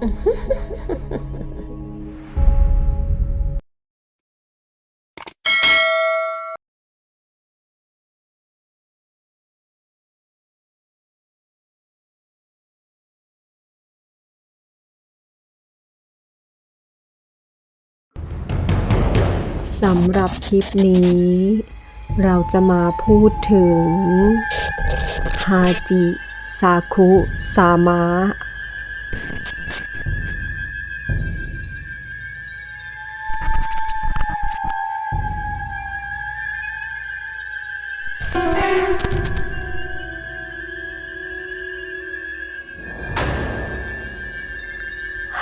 สำหรับคลิปนี้ เราจะมาพูดถึงฮาจิซาคุซามะ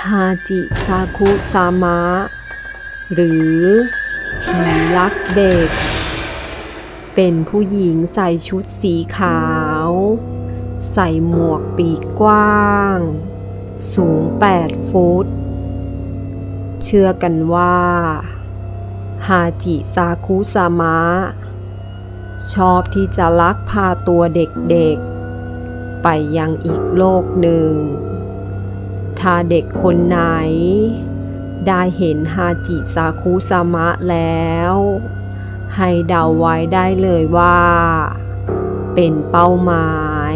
ฮาจิซาคุซามะ หรือผีรักเด็ก เป็นผู้หญิงใส่ชุดสีขาว ใส่หมวกปีกกว้าง สูง 8 ฟุต เชื่อกันว่า ฮาจิซาคุซามะ ชอบที่จะลักพาตัวเด็กๆ ไปยังอีกโลกหนึ่ง ถ้าเด็กคนไหน ได้เห็นฮาจิซาคุซามะแล้ว ให้เดาไว้ได้เลยว่า เป็นเป้าหมาย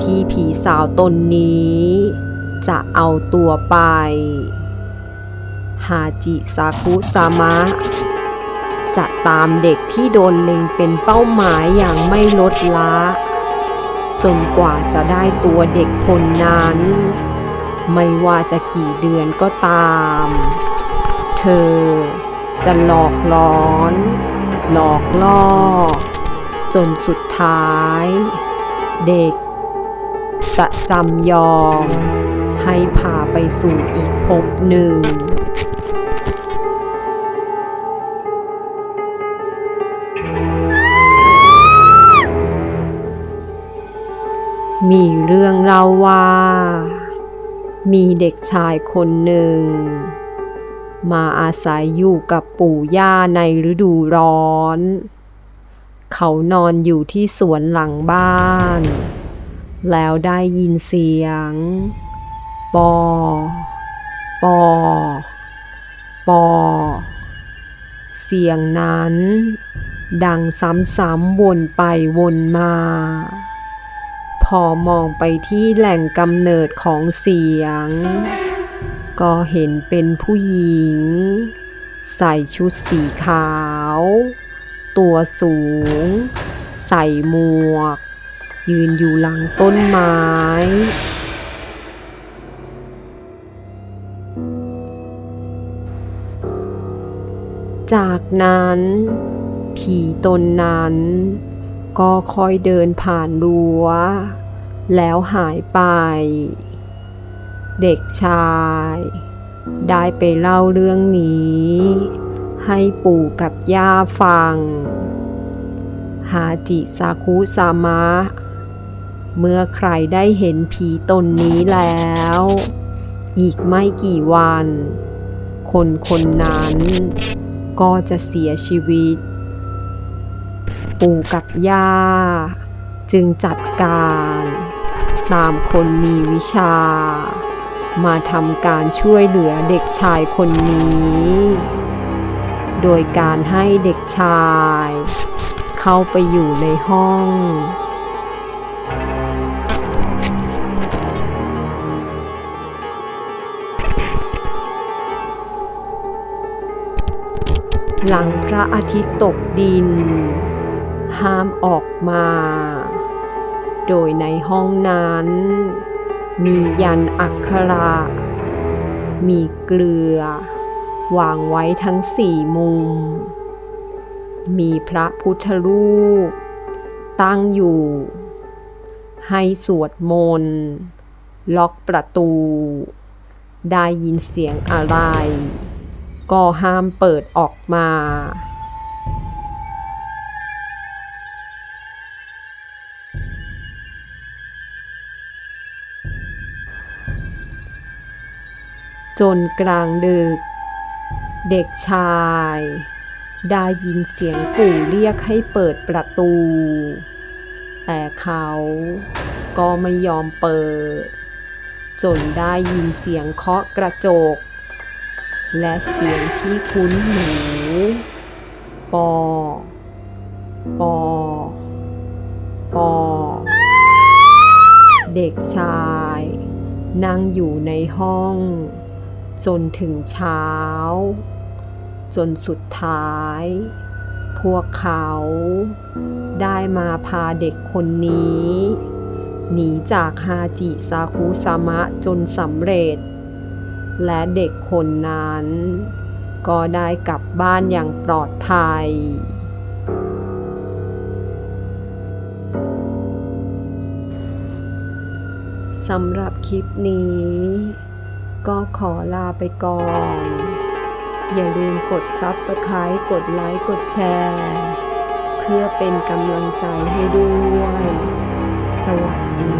ที่ผีสาวตนนี้ จะเอาตัวไปฮาจิซาคุซามะจะตามเด็กที่โดนเล็งเป็นเป้าหมายอย่างไม่ลดละ จนกว่าจะได้ตัวเด็กคนนั้น ไม่ว่าจะกี่เดือนก็ตาม เธอจะหลอกล้อน หลอกล่อ จนสุดท้าย เด็ก จะจำยอม ให้พาไปสู่อีกภพหนึ่งมีเรื่องเล่าว่า มีเด็กชายคนหนึ่ง มาอาศัยอยู่กับปู่ย่าในฤดูร้อน เขานอนอยู่ที่สวนหลังบ้าน แล้วได้ยินเสียง ปอ ปอ ปอ เสียงนั้น ดังซ้ำๆวนไปวนมา อมองไปที่แหล่งกำเนิดของเสียง ก็เห็นเป็นผู้หญิง ใส่ชุดสีขาว ตัวสูง ใส่หมวก ยืนอยู่หลังต้นไม้จากนั้น ผีตนนั้น ก็คอยเดินผ่านรั้ว แล้วหายไป เด็กชาย ได้ไปเล่าเรื่องนี้ ให้ปู่กับย่าฟังฮาจิซาคุซามะ เมื่อใครได้เห็นผีตนนี้แล้ว อีกไม่กี่วัน คนคนนั้นก็จะเสียชีวิต ปู่กับย่า จึงจัดการตามคนมีวิชา มาทำการช่วยเหลือเด็กชายคนนี้ โดยการให้เด็กชาย เข้าไปอยู่ในห้องหลังพระอาทิตย์ตกดิน ห้ามออกมา โดยในห้องนั้น มียันอักขระ มีเกลือ วางไว้ทั้งสี่มุม มีพระพุทธรูป ตั้งอยู่ ให้สวดมนต์ ล็อกประตู ได้ยินเสียงอะไร ก็ห้ามเปิดออกมา จนกลางดึก เด็กชาย ได้ยินเสียงปู่เรียกให้เปิดประตู แต่เขาก็ไม่ยอมเปิด จนได้ยินเสียงเคาะกระจก และเสียงที่คุ้นหูปอ ปอ ปอ เด็กชาย นั่งอยู่ในห้อง จนถึงเช้า จนสุดท้าย พวกเขาได้มาพาเด็กคนนี้ หนีจากฮาจิซาคุสามะจนสำเร็จ และเด็กคนนั้น ก็ได้กลับบ้านอย่างปลอดภัยสำหรับคลิปนี้ ก็ขอลาไปก่อน อย่าลืมกด Subscribe กดไลค์กดแชร์ เพื่อเป็นกำลังใจให้ด้วย สวัสดี